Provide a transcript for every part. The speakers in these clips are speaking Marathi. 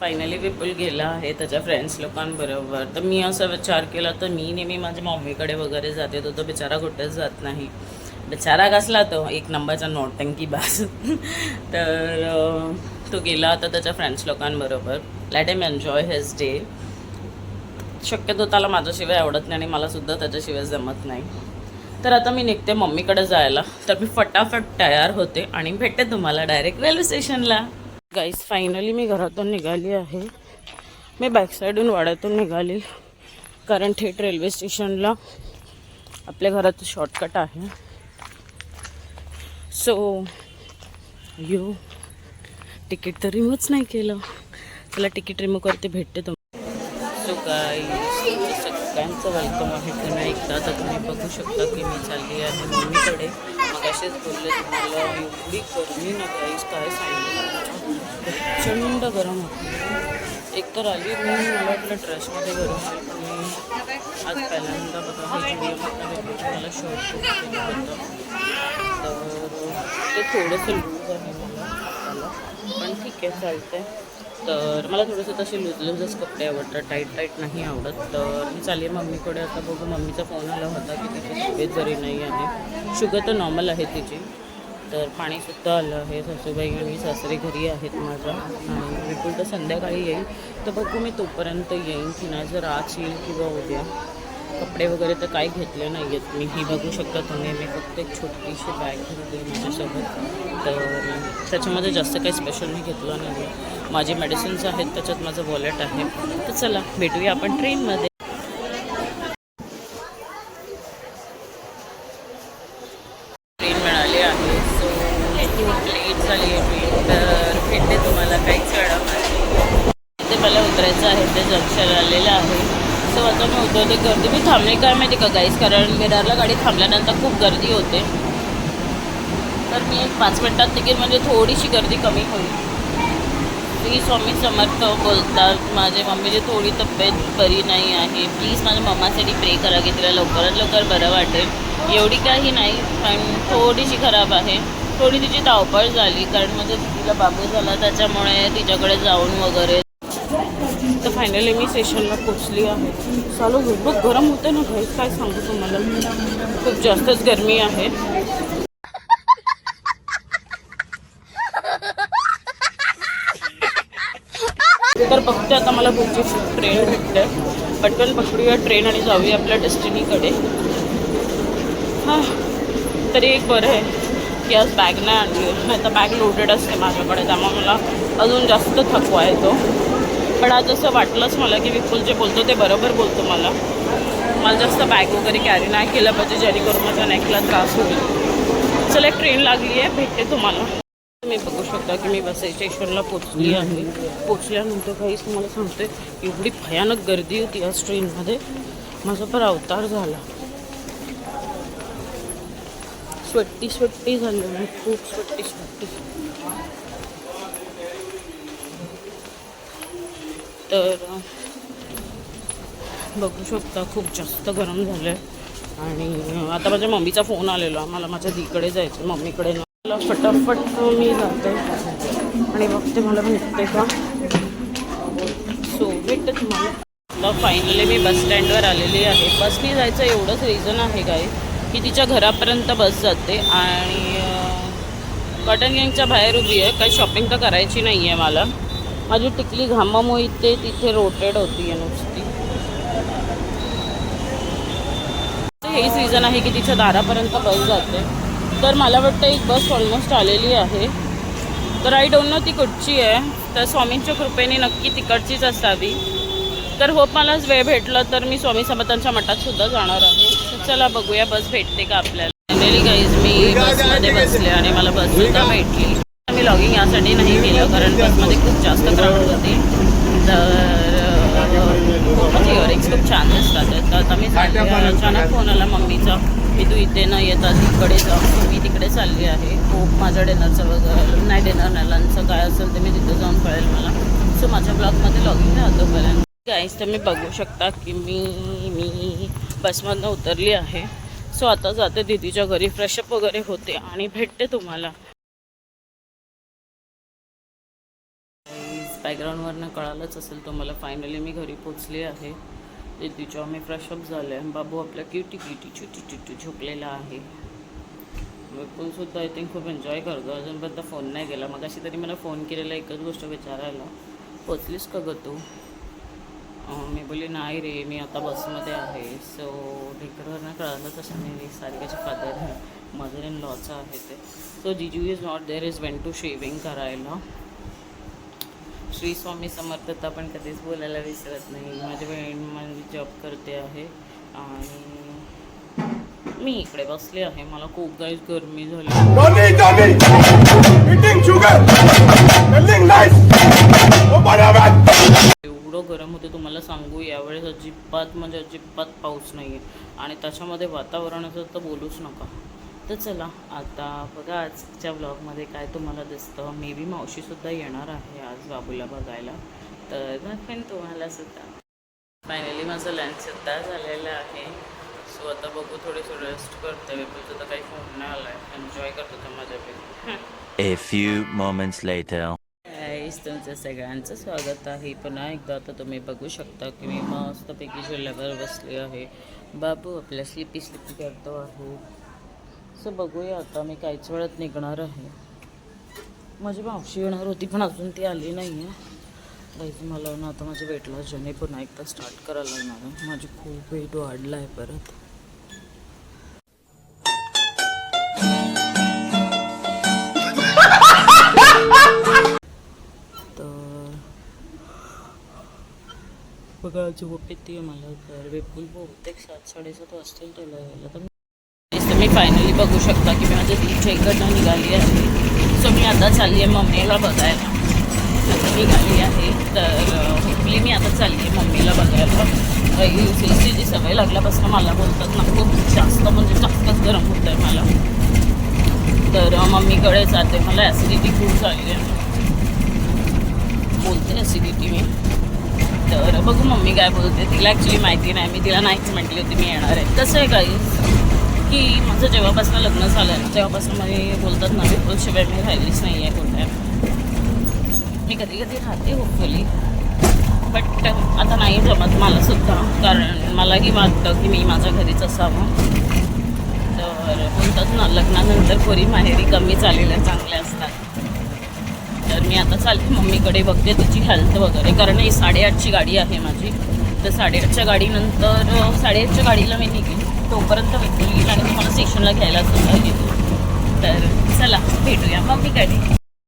फायनली विपुल गेला आहे त्याच्या फ्रेंड्स लोकांबरोबर. तर मी असा विचार केला तर मी नेहमी माझ्या मम्मीकडे वगैरे जाते तो तो बिचारा कुठेच जात नाही. बिचारा कसला तो? एक नंबरचा नोटंकी बास. तर तो गेला होता त्याच्या फ्रेंड्स लोकांबरोबर. Let em enjoy his day शक्यतो त्याला माझ्याशिवाय आवडत नाही आणि मला सुद्धा त्याच्याशिवाय जमत नाही. तर आता मी निघते मम्मीकडे जायला. तर मी फटाफट तयार होते आणि भेटते तुम्हाला डायरेक्ट रेल्वे स्टेशनला गाईज फायनली मी घरातून निघाली आहे. मी बॅकसाईडून वाड्यातून निघाली. कारण थेट रेल्वे स्टेशनला आपल्या घराचं शॉर्टकट आहे. सो यू तिकीट तर रिमूव्हच नाही केलं. त्याला तिकीट रिमूव्ह करते भेटते तुम्हाला. सो काय सगळ्यांचं वेलकम आहे पुन्हा एकदा तर तुम्ही बघू शकता की मी चालली आहे मम्मीकडे. मग असेच बोलले तुम्हाला एवढी गरमी ना गाईस काय सांगितलं प्रचंड गरम होतं. एक तर आली मी मला वाटलं ड्रेसमध्ये गरम आहे पण मी आज पहिल्यांदा बघा मला शॉर्ट होतं. तर ते थोडंसं लूज आहे मला पण ठीक आहे चालतंय. तर मला थोडंसं तसे लूज लूजच कपडे आवडतात टाईट टाईट नाही आवडत. तर मी चालली मम्मीकडे आता बघू. मम्मीचा फोन आला होता की तिची तब्येत जरी नाही आहे. शुगर तर नॉर्मल आहे तिची. तर पाणीसुद्धा आलं. आहे सासूबाई आणि सासरे घरी आहेत माझ्या. आणि बिलकुल तर संध्याकाळी येईल. तर बघू मी तोपर्यंत येईन. की नाही जर आज येईल किंवा उद्या. कपडे वगैरे तर काही घेतले नाही आहेत मी ही बघू शकता तुम्ही मी फक्त एक छोटीशी बॅग घेतली माझ्यासोबत. तर त्याच्यामध्ये जास्त काही स्पेशल मी घेतलं नाही माझे मेडिसिन्स आहेत. त्याच्यात माझं वॉलेट आहे. तर चला भेटूया आपण ट्रेनमध्ये ट्रेन मिळाली आहे सो खूप लेट झाली आहे तर भेटते तुम्हाला काहीच वेळा ते मला उतरायचं आहे ते जंक्शन आलेलं आहे. सो आता मी उतरते गर्दी मी थांबले काय माहिती का गाईस कारण मिरारला गाडी थांबल्यानंतर खूप गर्दी होते. तर मी एक पाच मिनटात तिकीट म्हणजे थोडीशी गर्दी कमी होईल. प्लीज स्वामी समर्थ बोलतात माझे मम्मीची थोडी तब्येत बरी नाही आहे. प्लीज माझ्या मम्मासाठी प्रे करा की तिला लवकरात लवकर बरं वाटेल. एवढी काही नाही पण थोडीशी खराब आहे. थोडी तिची धावपळ झाली कारण माझ्या तिला बाबू झाला त्याच्यामुळे तिच्याकडे जाऊन वगैरे. तर फायनली मी स्टेशनला पोचली आहे. चालू होईल. बघ गरम होतं ना घरी काय सांगू तुम्हाला? खूप जास्तच गरमी आहे. तर बघते आता मला पुढची ट्रेन भेटते. पटकन पकडूया ट्रेन आणि जाऊया आपल्या डेस्टिनीकडे हां तरी एक बरं आहे. की आज बॅग नाही आणली नाही तर बॅग लोडेड असते माझ्याकडे त्यामुळे मला अजून जास्त थकवा येतो पण आज असं वाटलंच मला की विपुल जे बोलतो ते बरोबर बोलतो मला. मला जास्त बॅग वगैरे कॅरी नाही केलं पाहिजे जेणेकरून माझ्या नेकला त्रास होईल. चला एक ट्रेन लागली आहे भेटते तुम्हाला. तुम्ही बघू शकता की मी बस स्टेशनला पोचली आहे. पोचल्यानंतर काहीच तुम्हाला सांगते एवढी भयानक गर्दी होती आज ट्रेनमध्ये माझा पण अवतार झाला. स्वट्टी स्वट्टी झाली मी खूप स्वट्टी स्वट्टी. तर बघू शकता खूप जास्त गरम झालं आहे आणि आता माझ्या मम्मीचा फोन आलेला. मला माझ्या दीकडे जायचं मम्मीकडे मला फटाफट मी जाते. आणि बघते मला भेटते का? सो भेटतं तुम्हाला. फायनली मी बस स्टँडवर आलेली आहे. बसनी जायचं एवढंच रिझन आहे काय की तिच्या घरापर्यंत बस जाते आणि कटन कॉटन गँगच्या बाहेर उभी आहे. काही शॉपिंग तर करायची नाही आहे मला. माझी टिकली घामामुळे ते तिथे रोटेड होती आहे नुसती. हे हेच रिझन आहे की तिच्या दारापर्यंत बस जाते. तर मला वाटतं एक बस ऑलमोस्ट आलेली आहे. तर आय डोंट नो ती कुठची आहे. तर स्वामींच्या कृपेने नक्की तिकडचीच असावी. तर होप मलाच वेळ भेटला तर मी स्वामी समर्थांच्या मठात सुद्धा जाणार आहे. चला बघूया बस भेटते का आपल्याला? फायनली गाईज मी बसमध्ये बसले आणि मला बस सुद्धा भेटली. मी लॉगिंग यासाठी नाही केलं कारण बसमध्ये खूप जास्त क्राऊड होती. तर इयरिंग्स खूप छान दिसतात. तर आता मी अचानक फोन आला मम्मीचा. की तू इथे न येता तिकडे जा मी तिकडे चालली आहे. खूप माझं डिनरचं वगैरे नाही डिनर नाही लंचचं काय असेल ते मी तिथे जाऊन कळेल मला. सो माझ्या ब्लॉगमध्ये लॉगिंग राहतो पर्यंत गाईस तुम्ही बघू शकता की मी मी बसमधनं उतरली आहे. सो आता जाते दीदीच्या घरी फ्रेशअप वगैरे होते आणि भेटते तुम्हाला. बॅकग्राऊंडवरनं कळालंच असेल तुम्हाला फायनली मी घरी पोचली आहे. दीदीच्या आम्ही मी फ्रेशअप झाले आहे बाबू आपल्या किटी किटी छोटी छोटी झोपलेला आहे. विपुल सुद्धा आय थिंक खूप एन्जॉय करतो अजूनपर्यंत फोन नाही केला मग अशी तरी मला फोन केलेला एकच गोष्ट विचारायला. पोचलीस का ग तू? मी बोलली नाही रे मी आता बसमध्ये आहे. सो ढेकरवरनं कळालं तसं मी सारिकाचे फादर मदर इन लॉचं आहे ते. So जिजू is not there is when to shaving करायला. श्री स्वामी समर्थता पण कधीच बोलायला विसरत नाही. माझी बहीण माझी जॉब करते आहे आणि मी इकडे बसले आहे. मला खूप काही गरमी झाली. ते तुम्हाला सांगू यावेळेस अजिबात म्हणजे अजिबात पाऊस नाही आहे आणि त्याच्यामध्ये वातावरण असं तर बोलूच नका. तर चला आता बघा आजच्या ब्लॉगमध्ये काय तुम्हाला दिसतं. मे बी मावशीसुद्धा येणार आहे आज बाबूला बघायला. तर दाखवेन तुम्हाला सुद्धा. फायनली माझं लंचसुद्धा झालेलं आहे. सो आता बघू थोडीसं रेस्ट करते बिकॉज आता काही फोन नाही आला आहे एन्जॉय करतो तर माझ्यापैकी. A few moments later. तुमचं सगळ्यांचं स्वागत आहे. पुन्हा एकदा आता तुम्ही बघू शकता की मी मस्तपैकी झुल्यावर बसली आहे. बाबू आपल्या स्लिपी स्लिपी करतो आहे. सो बघूया आता मी काहीच वेळात निघणार आहे. माझी मावशी येणार होती पण अजून ती आली नाही आहे गाईज मला ना आता माझ्या वेट लॉस जर्नी पुन्हा एकदा स्टार्ट करायला लागणार आहे. माझी खूप वेट वाढला आहे परत. बघा झोप येते मला तर विपुल बहुतेक सात साडेसात वाजतील त्याला यायला तर मी- मी फायनली बघू शकता की मी माझ्या दीडच्या इकडनं निघाली आहे. सो मी आता चालली आहे मम्मीला बघायला. आता निघाली आहे तर होपली मी आता चालली आहे मम्मीला बघायला. यू सी सीची सवय लागल्यापासून मला बोलतात ना खूप जास्त म्हणजे जास्तच गरम होत आहे मला. तर मम्मीकडे जाते. मला ॲसिडिटी खूप झाली आहे. बोलते ॲसिडिटी मी. तर बघू मम्मी काय बोलते. तिला ॲक्च्युली माहिती नाही. मी तिला नाहीच म्हटली होती मी येणार आहे. कसं आहे काही की माझं जेव्हापासून लग्न झालं आहे तेव्हापासून मी बोलतात ना बिलकुल शिवाय मी राहिलीच नाही आहे कुठे. मी कधी कधी राहते होपफुली बट आता नाही जमत मला सुद्धा. कारण मलाही वाटतं की मी माझ्या घरीच असावं. तर बोलतात ना लग्नानंतर पोरी माहेरी कमी चालेल्या चांगल्या असतात. तर मी आता चालते. मम्मीकडे बघते तिची हेल्थ वगैरे. कारण ही साडेआठची गाडी आहे माझी. तर साडेआठच्या गाडीनंतर साडेआठच्या गाडीला मी निघेन. तोपर्यंत विकून येईल आणि तुम्हाला स्टेशनला घ्यायला सुद्धा येतो तर चला भेटूया. मम्मीकडे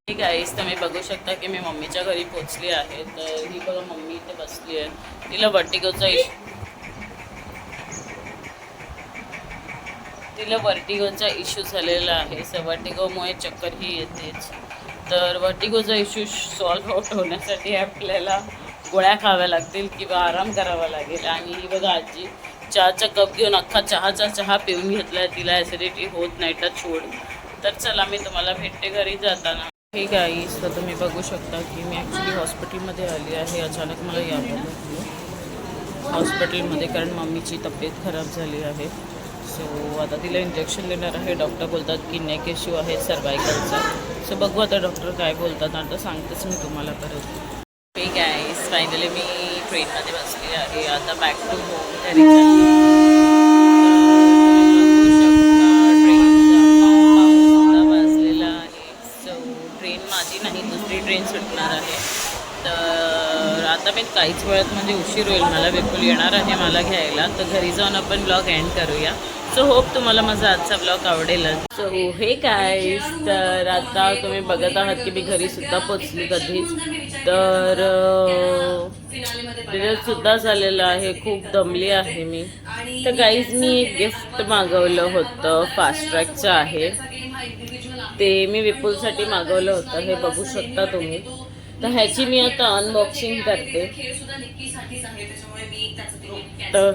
ठीक आहे तर मी बघू शकता की मी मम्मीच्या घरी पोचली आहे. तर ही बघा मम्मी इथे बसली आहे. तिला वर्टिगोचा इश्यू तिला वर्टिगोचा इश्यू झालेला आहे. सर वर्टिगोमुळे चक्कर ही येतेच. तर वर्टिगोचा इश्यू सॉल्व्ह आउट होण्यासाठी आपल्याला गोळ्या खाव्या लागतील किंवा आराम करावा लागेल. आणि ही बघा आजी चहाचा कप घेऊन अख्खा चहाचा चहा पिऊन घेतला तिला ॲसिडिटी होत नाही तर छोड तर चला मी तुम्हाला भेटते घरी जाताना. हे गाईस तर तुम्ही बघू शकता की मी ॲक्च्युली हॉस्पिटलमध्ये आली आहे. अचानक मला यावं लागलं. हॉस्पिटलमध्ये कारण मम्मीची तब्येत खराब झाली आहे. सो आता तिला इंजेक्शन देणार आहे. डॉक्टर बोलतात की नेक इश्यू आहे सर्वायकलचा सो बघू आता डॉक्टर काय बोलतात. आता सांगतेच मी तुम्हाला परत. ठीक आहे फायनली मी ट्रेनमध्ये बसली आहे. आता बॅक टू होम घरी वाजलेला आहे ट्रेन माझी नाही दुसरी ट्रेन सुटणार आहे. तर आता मी काहीच वेळात म्हणजे उशीर होईल. मला बिलकुल येणार आहे मला घ्यायला. तर घरी जाऊन आपण ब्लॉग एंड करूया. सो होप तुम्हाला माझा आजचा ब्लॉग आवडेलच सो हे काय तर आता तुम्ही बघत आहात की मी घरी सुद्धा पोचली कधीच. तर डिनर सुद्धा झालेलं आहे. खूप दमली आहे मी. तर काहीच मी एक गिफ्ट मागवलं होतं फास्ट ट्रॅकचं आहे. ते मी विपुलसाठी मागवलं होतं. हे बघू शकता तुम्ही. तर ह्याची मी आता अनबॉक्सिंग करते. तर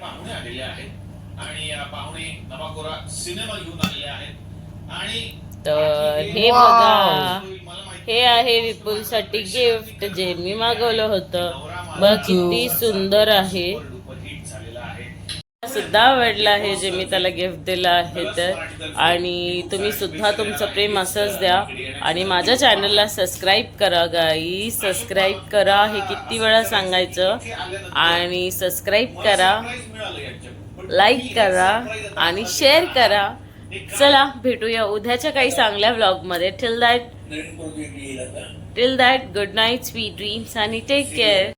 पाहुणे आलेले आहेत आणि या पाहुणे नवाकोरा सिनेमा घेऊन आलेले आहेत. आणि तर हे बघा हे आहे विपुलसाठी गिफ्ट जे मी मागवलं होतं. बघ किती सुंदर आहे. सुद्धा आवडलं आहे जे मी त्याला गिफ्ट दिलं आहे तर आणि तुम्ही सुद्धा तुमचं प्रेम असंच द्या. आणि माझ्या चॅनलला सबस्क्राईब करा गाई सबस्क्राईब करा हे किती वेळा सांगायचं. आणि सबस्क्राईब करा. लाईक करा आणि शेअर करा. चला भेटूया उद्याच्या काही चांगल्या व्लॉगमध्ये till that till that good night sweet dreams आणि टेक केअर